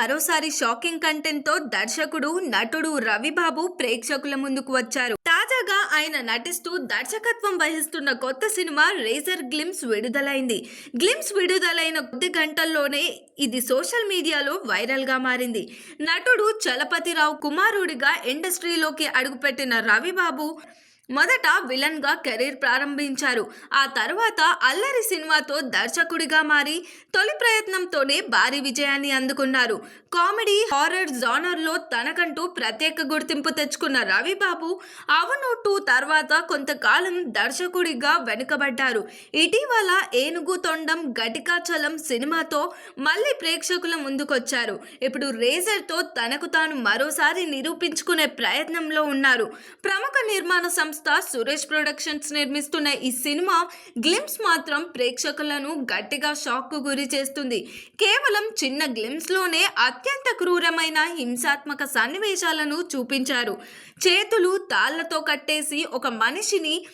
మరోసారి షాకింగ్ కంటెంట్తో దర్శకుడు నటుడు రవిబాబు ప్రేక్షకుల ముందుకు వచ్చారు. తాజాగా ఆయన నటిస్తూ దర్శకత్వం వహిస్తున్న కొత్త సినిమా రేజర్ గ్లిమ్స్ విడుదలైంది. గ్లిమ్స్ విడుదలైన కొద్ది గంటల్లోనే ఇది సోషల్ మీడియాలో వైరల్గా మారింది. నటుడు చలపతిరావు కుమారుడిగా ఇండస్ట్రీలోకి అడుగుపెట్టిన రవిబాబు మొదట విలన్గా కెరీర్ ప్రారంభించారు. ఆ తర్వాత అల్లరి సినిమాతో దర్శకుడిగా మారి తొలి ప్రయత్నంతోనే భారీ విజయాన్ని అందుకున్నారు. కామెడీ హారర్ జానర్లో తనకంటూ ప్రత్యేక గుర్తింపు తెచ్చుకున్న రవిబాబు అవును టూ తర్వాత కొంతకాలం దర్శకుడిగా వెనుకబడ్డారు. ఇటీవల ఏనుగు తొండం గటికాచలం సినిమాతో మళ్ళీ ప్రేక్షకుల ముందుకొచ్చారు. ఇప్పుడు రేజర్తో తనకు తాను మరోసారి నిరూపించుకునే ప్రయత్నంలో ఉన్నారు. ప్రముఖ నిర్మాణ సంస్థ సురేష్ ప్రొడక్షన్స్ నిర్మిస్తున్న ఈ సినిమా గ్లిమ్స్ మాత్రం ప్రేక్షకులను గట్టిగా షాక్కు గురి చేస్తుంది. కేవలం చిన్న గ్లిమ్స్లోనే అత్యంత క్రూరమైన హింసాత్మక సన్నివేశాలను చూపించారు. చేతులు తాళ్ళతో కట్టేసి ఒక మనిషిని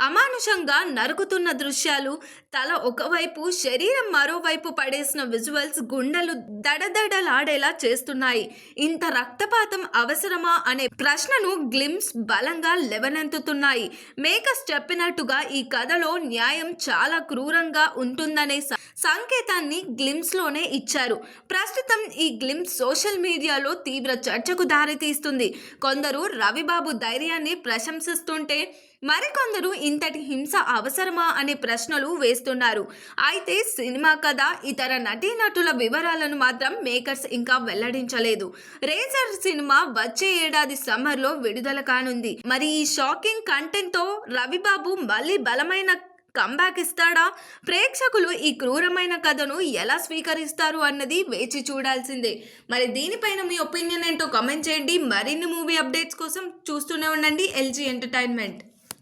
అమానుషంగా నరుకుతున్న దృశ్యాలు తల ఒకవైపు శరీరం మరోవైపు పడేసిన విజువల్స్ గుండెలు దడదడలాడేలా చేస్తున్నాయి. ఇంత రక్తపాతం అవసరమా అనే ప్రశ్నను గ్లిమ్స్ బలంగా లెవనెత్తుతున్నాయి. మేకస్ చెప్పినట్టుగా ఈ కథలో న్యాయం చాలా క్రూరంగా ఉంటుందనే సంకేతాన్ని గ్లిమ్స్లోనే ఇచ్చారు. ప్రస్తుతం ఈ గ్లిమ్స్ సోషల్ మీడియాలో తీవ్ర చర్చకు దారితీస్తుంది. కొందరు రవిబాబు ధైర్యాన్ని ప్రశంసిస్తుంటే మరికొందరు ఇంతటి హింస అవసరమా అనే ప్రశ్నలు వేస్తున్నారు. అయితే సినిమా కథ ఇతర నటీనటుల వివరాలను మాత్రం మేకర్స్ ఇంకా వెల్లడించలేదు. రేజర్ సినిమా వచ్చే ఏడాది సమ్మర్లో విడుదల కానుంది. మరి ఈ షాకింగ్ కంటెంట్తో రవిబాబు మళ్ళీ బలమైన కంబ్యాక్ ఇస్తాడా? ప్రేక్షకులు ఈ క్రూరమైన కథను ఎలా స్వీకరిస్తారు అన్నది వేచి చూడాల్సిందే. మరి దీనిపైన మీ ఒపీనియన్ ఏంటో కమెంట్ చేయండి. మరిన్ని మూవీ అప్డేట్స్ కోసం చూస్తూనే ఉండండి LG entertainment.